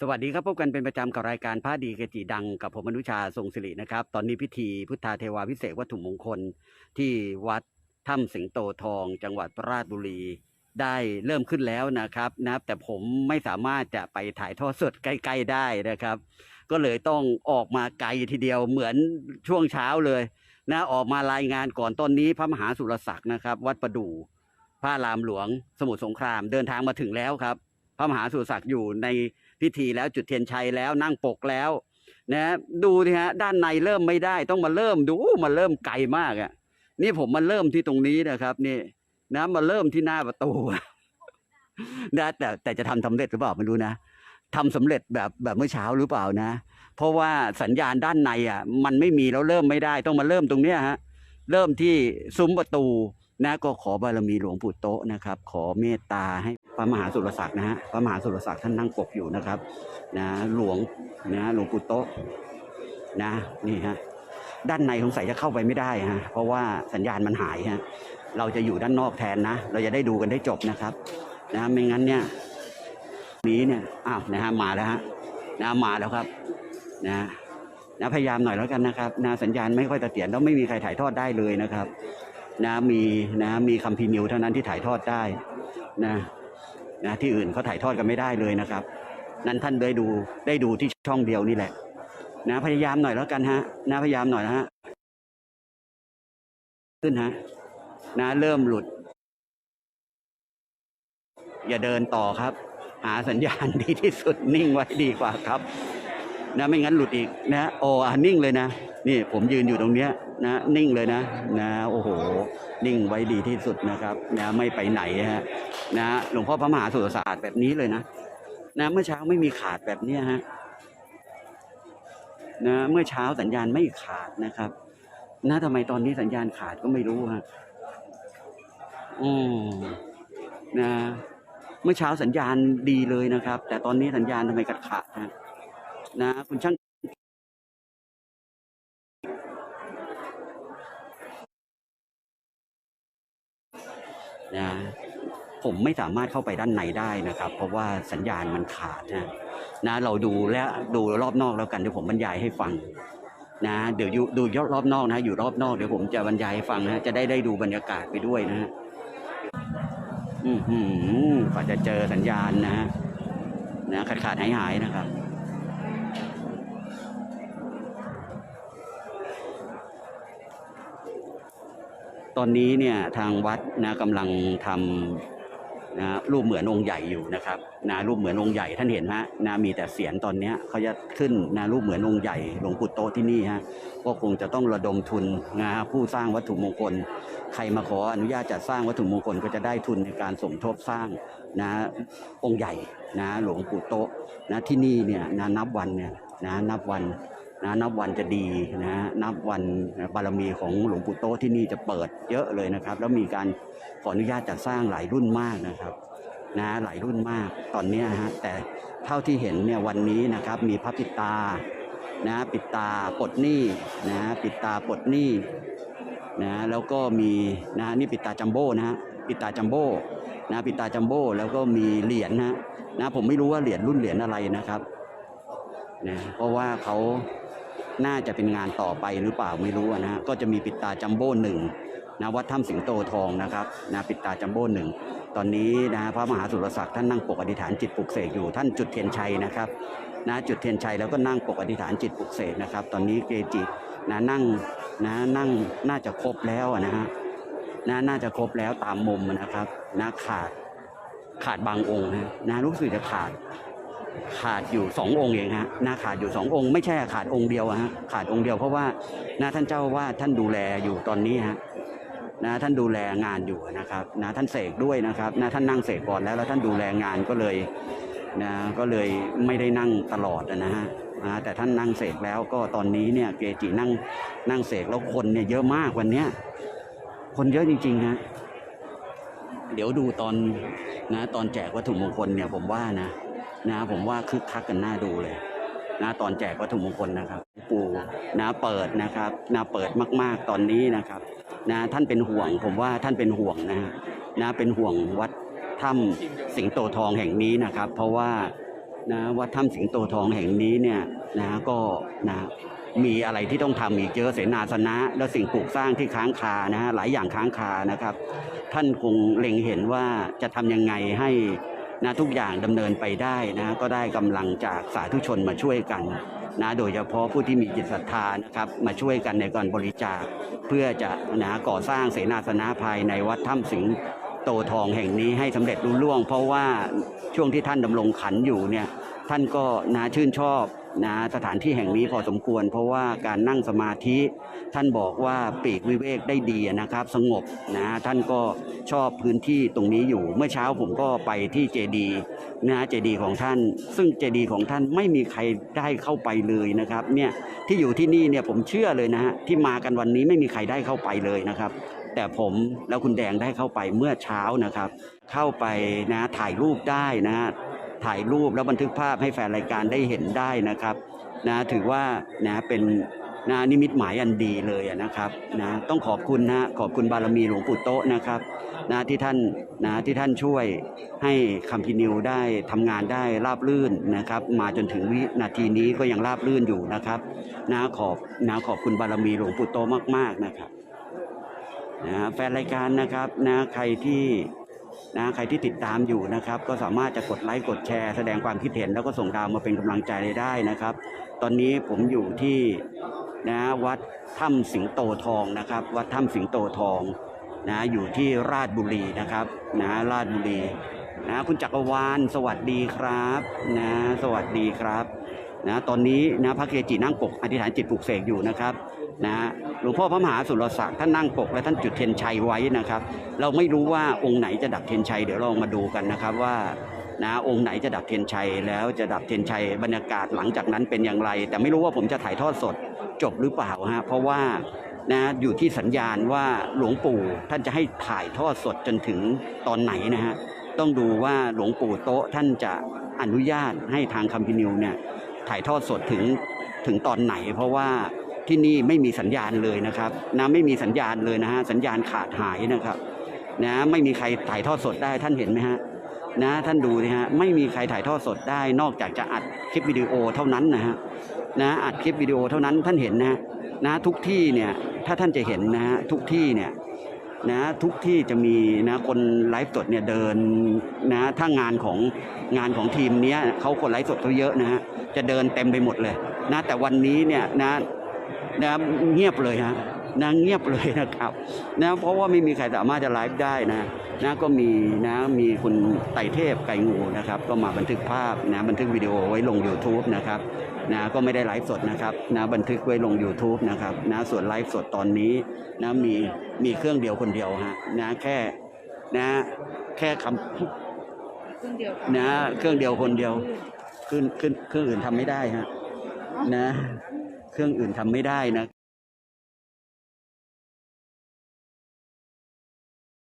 สวัสดีครับ พบกันเป็นประจำกับรายการพระดีเกจิดังกับผมอนุชาทรงศิรินะครับ ตอนนี้พิธีพุทธาเทวาพิเศษวัตถุมงคลที่วัดถ้ำสิงโตทอง จังหวัดราชบุรีได้เริ่มขึ้นแล้วนะครับนะแต่ผมไม่สามารถจะไปถ่ายทอดสดใกล้ๆได้นะครับ ก็เลยต้องออกมาไกลทีเดียวเหมือนช่วงเช้าเลยนะออกมารายงานก่อนตอนนี้พระมหาสุรศักดิ์นะครับ วัดประดู่พระรามหลวงสมุทรสงครามเดินทางมาถึงแล้วครับ พระมหาสุรศักดิ์อยู่ใน พิธีแล้วจุดเทียนชัยแล้วนั่งปกแล้วนะดูสิฮะด้านในเริ่มไม่ได้ต้องมาเริ่มดูมาเริ่มไกลมากอะ นี่ผมมาเริ่มที่ตรงนี้นะครับ นี่นะมาเริ่มที่หน้าประตูนะแต่แต่จะทำสำเร็จหรือเปล่าไม่รู้นะทำสำเร็จแบบแบบเมื่อเช้าหรือเปล่านะ เพราะว่าสัญญาณด้านในอะ มันไม่มีแล้วเริ่มไม่ได้ ต้องมาเริ่มตรงเนี้ยฮะ เริ่มที่ซุ้มประตู นะก็ขอบารมีหลวงปู่โตะนะครับ ขอเมตตาให้พระมหาสุรศักดิ์นะฮะพระมหาสุรศักดิ์ท่านนั่งปกอยู่นะครับ นะหลวงนะหลวงปู่โตะนะนี่ฮะด้านในสงสัยจะเข้าไปไม่ได้ฮะเพราะว่าสัญญาณมันหายฮะเราจะอยู่ด้านนอกแทนนะ เราจะได้ดูกันได้จบนะครับ นะไม่งั้นเนี่ยนี้เนี่ยอ้าวนะฮะมาแล้วฮะนะมาแล้วครับ นะนะพยายามหน่อยแล้วกันนะครับนะสัญญาณไม่ค่อยเสถียรแล้วไม่มีใครถ่ายทอดได้เลยนะครับ นะมีนะมีคัมภีร์นิวเท่านั้นที่ถ่ายทอดได้นะนะที่อื่นเขาถ่ายทอดกันไม่ได้เลยนะครับ นั้นท่านได้ดูได้ดูที่ช่องเดียวนี่แหละ นะพยายามหน่อยแล้วกันฮะนะพยายามหน่อยนะฮะขึ้นฮะนะเริ่มหลุด อย่าเดินต่อครับ หาสัญญาณดีที่สุดนิ่งไว้ดีกว่าครับ นะไม่งั้นหลุดอีกนะโอ้อะนิ่งเลยนะ นี่ผมยืนอยู่ตรงเนี้ย นะ นิ่งเลยนะนะโอ้โห นิ่งไว้ดีที่สุดนะครับนะไม่ไปไหนฮะนะหลวงพ่อพระมหาสุรศาสตร์แบบนี้เลยนะนะเมื่อเช้าไม่มีขาดแบบเนี้ยฮะนะเมื่อเช้าสัญญาณไม่ขาดนะครับนะทำไมตอนนี้สัญญาณขาดก็ไม่รู้ฮะอืมนะเมื่อเช้าสัญญาณดีเลยนะครับ แต่ตอนนี้สัญญาณทำไมขาดขาดฮะนะคุณช่าง นะผมไม่สามารถเข้าไปด้านในได้นะครับ เพราะว่าสัญญาณมันขาดนะนะเราดูแล้วดูรอบนอกแล้วกันเดี๋ยวผมบรรยายให้ฟังนะเดี๋ยวดูดูยอดรอบนอกนะอยู่รอบนอกเดี๋ยวผมจะบรรยายให้ฟังนะจะได้ได้ดูบรรยากาศไปด้วยนะฮะอือหือกว่าจะเจอสัญญาณนะฮะนะขาดขาดหายหายนะครับ ตอนนี้เนี่ยทางวัดนะกำลังทำนะรูปเหมือนองค์ใหญ่อยู่นะครับนะรูปเหมือนองค์ใหญ่ท่านเห็นฮะนะมีแต่เสียงตอนนี้เขาจะขึ้นนะรูปเหมือนองค์ใหญ่หลวงปู่โตที่นี่ฮะก็คงจะต้องระดมทุนนะผู้สร้างวัตถุมงคล ใครมาขออนุญาตจัดสร้างวัตถุมงคลก็จะได้ทุนในการสมทบสร้างนะองค์ใหญ่นะหลวงปู่โตนะที่นี่เนี่ยนะนับวันเนี่ยนะนับวัน นะนับวันจะดีนะนับวันบารมีของหลวงปู่โตที่นี่จะเปิดเยอะเลยนะครับ แล้วมีการขออนุญาตจัดสร้างหลายรุ่นมากนะครับนะหลายรุ่นมากตอนนี้ฮะแต่เท่าที่เห็นเนี่ยวันนี้นะครับมีพระปิตานะปิตาปลดหนี้นะปิตาปลดหนี้นะแล้วก็มีนะนี่ปิตาจัมโบ้นะฮะปิตาจัมโบ้นะปิตาจัมโบ้แล้วก็มีเหรียญนะนะผมไม่รู้ว่าเหรียญรุ่นเหรียญอะไรนะครับนะเพราะว่าเขา น่าจะเป็นงานต่อไปหรือเปล่าไม่รู้นะฮะก็จะมีปิดตาจัมโบ้หนึ่งนะวัดถ้ำสิงโตทองนะครับนะปิดตาจัมโบ้หนึ่งตอนนี้นะพระมหาสุรศักดิ์ท่านนั่งปกอธิษฐานจิตปลุกเสกอยู่ท่านจุดเทียนชัยนะครับนะจุดเทียนชัยแล้วก็นั่งปกอธิษฐานจิตปลุกเสกนะครับ ตอนนี้เกจินะนั่งนะนั่งน่าจะครบแล้วนะฮะนะน่าจะครบแล้วตามมุมนะครับนะขาดขาดบางองค์นะนะรู้สึกจะขาด ขาดอยู่สององค์เองฮะนะขาดอยู่สององค์ ไม่ใช่ขาดองค์เดียวฮะขาดองค์เดียวเพราะว่านะท่านเจ้าว่าท่านดูแลอยู่ตอนนี้ฮะนะท่านดูแลงานอยู่นะครับนะท่านเสกด้วยนะครับนะท่านนั่งเสกก่อนแล้วแล้วท่านดูแลงานก็เลยนะก็เลยไม่ได้นั่งตลอดนะฮะนะแต่ท่านนั่งเสกแล้วก็ตอนนี้เนี่ยเกจินั่งนั่งเสกแล้วคนเนี่ยเยอะมากวันเนี้ยคนเยอะจริงๆฮะเดี๋ยวดูตอนนะตอนแจกวัตถุมงคลเนี่ยผมว่านะ นะผมว่าคึกคักกันน่าดูเลยนะตอนแจกวัตถุมงคลนะครับ ปู่นะเปิดนะครับนะเปิดมาก ๆตอนนี้นะครับนะท่านเป็นห่วง ผมว่าท่านเป็นห่วงนะนะเป็นห่วงวัดถ้ำสิงโตทองแห่งนี้นะครับ เพราะว่านะวัดถ้ำสิงโตทองแห่งนี้เนี่ยนะก็นะมีอะไรที่ต้องทำอีกเยอะเสนาสนะ และสิ่งปลูกสร้างที่ค้างคานะฮะหลายอย่างค้างคานะครับ ท่านคงเล็งเห็นว่าจะทำยังไงให้ นะทุกอย่างดำเนินไปได้นะก็ได้กำลังจากสาธุชนมาช่วยกันนะโดยเฉพาะผู้ที่มีจิตศรัทธานะครับมาช่วยกันในการบริจาค เพื่อจะนะก่อสร้างเสนาสนะภายในวัดถ้ำสิง โตทองแห่งนี้ให้สำเร็จรุ่ล่วง เพราะว่าช่วงที่ท่านดำรงขันอยู่เนี่ยท่านก็นะชื่นชอบนะสถานที่แห่งนี้พอสมควร เพราะว่าการนั่งสมาธิ ท่านบอกว่าปีกวิเวกได้ดีนะครับ สงบนะท่านก็ชอบพื้นที่ตรงนี้อยู่ เมื่อเช้าผมก็ไปที่เจดีนะเจดีของท่าน ซึ่งเจดีของท่านไม่มีใครได้เข้าไปเลยนะครับเนี่ยที่อยู่ที่นี่เนี่ยผมเชื่อเลยนะฮะที่มากันวันนี้ไม่มีใครได้เข้าไปเลยนะครับ แต่ผมแล้วคุณแดงได้เข้าไปเมื่อเช้านะครับ เข้าไปนะถ่ายรูปได้นะถ่ายรูปแล้วบันทึกภาพให้แฟนรายการได้เห็นได้นะครับนะถือว่านะเป็นนะนิมิตหมายอันดีเลยนะครับนะต้องขอบคุณนะขอบคุณบารมีหลวงปู่โตะนะครับนะที่ท่านนะที่ท่านช่วยให้คัมพินิวได้ทำงานได้ราบรื่นนะครับ มาจนถึงวินาทีนี้ก็ยังราบรื่นอยู่นะครับนะขอบนะขอบคุณบารมีหลวงปู่โตะมาก ๆนะครับ นะแฟนรายการนะครับนะใครที่นะใครที่ติดตามอยู่นะครับ ก็สามารถจะกดไลค์กดแชร์ แสดงความคิดเห็นแล้วก็ส่งดาวมาเป็นกำลังใจได้นะครับ ตอนนี้ผมอยู่ที่นะวัดถ้ำสิงโตทองนะครับ วัดถ้ำสิงโตทองนะอยู่ที่ราชบุรีนะครับนะราชบุรีนะคุณจักรวาลสวัสดีครับนะสวัสดีครับนะตอนนี้นะพระเกจินั่งปกอธิษฐานจิตปลุกเสกอยู่นะครับ นะฮะหลวงพ่อพระมหาสุรศักดิ์ท่านนั่งปกและท่านจุดเทียนชัยไว้นะครับ เราไม่รู้ว่าองค์ไหนจะดับเทียนชัยเดี๋ยวเรามาดูกันนะครับว่านะองค์ไหนจะดับเทียนชัยแล้วจะดับเทียนชัยบรรยากาศหลังจากนั้นเป็นอย่างไร แต่ไม่รู้ว่าผมจะถ่ายทอดสดจบหรือเปล่าฮะเพราะว่านะอยู่ที่สัญญาณว่าหลวงปู่ท่านจะให้ถ่ายทอดสดจนถึงตอนไหนนะฮะต้องดูว่าหลวงปู่โตะท่านจะอนุญาตให้ทางคัมพินิวเนี่ยถ่ายทอดสดถึงถึงตอนไหน เพราะว่า ที่นี่ไม่มีสัญญาณเลยนะครับนะไม่มีสัญญาณเลยนะฮะสัญญาณขาดหายนะครับนะไม่มีใครถ่ายทอดสดได้ท่านเห็นไหมฮะนะท่านดูนะฮะไม่มีใครถ่ายทอดสดได้นอกจากจะอัดคลิปวิดีโอเท่านั้นนะฮะนะอัดคลิปวิดีโอเท่านั้นท่านเห็นนะนะทุกที่เนี่ยถ้าท่านจะเห็นนะฮะทุกที่เนี่ยนะทุกที่จะมีนะคนไลฟ์สดเนี่ยเดินนะถ้างานของงานของทีมเนี้ยเขาคนไลฟ์สดเขาเยอะนะฮะจะเดินเต็มไปหมดเลยนะแต่วันนี้เนี่ยนะ นะเงียบเลยฮะนะเงียบเลยนะครับนะเพราะว่าไม่มีใครสามารถจะไลฟ์ได้นะนะก็มีนะมีคุณไต่เทพไก่งูนะครับ ก็มาบันทึกภาพนะบันทึกวิดีโอไว้ลง YouTube นะครับนะก็ไม่ได้ไลฟ์สดนะครับนะบันทึกไว้ลง YouTube นะครับนะส่วนไลฟ์สดตอนนี้นะมีมีเครื่องเดียวคนเดียวฮะนะแค่นะแค่คำเครื่องเดียวนะเครื่องเดียวคนเดียวขึ้นขึ้นเครื่องอื่นทำไม่ได้ฮะนะ เครื่องอื่นทำไม่ได้นะ